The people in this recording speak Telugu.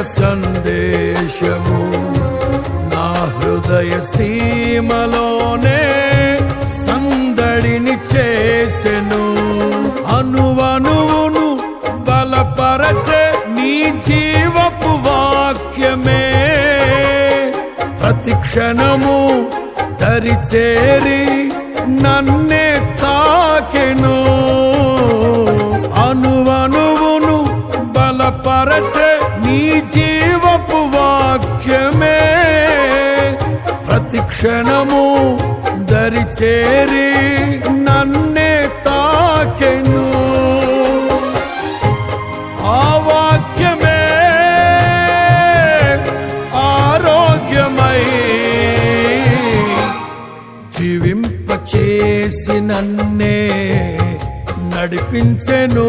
సందేశము. నా హృదయ సీమలోనే సందడిని చేసెను. అనువనువును బలపరచే నీ జీవపు వాక్యమే. ప్రతిక్షణము దరిచేరి నన్నే తాకెను. అనువనువును బలపరచే నీ జీవపు వాక్యమే ప్రతి క్షణము నన్నే తాకెను. ఆ వాక్యమే ఆరోగ్యమై జీవింపచేసి నన్నే నడిపించెను.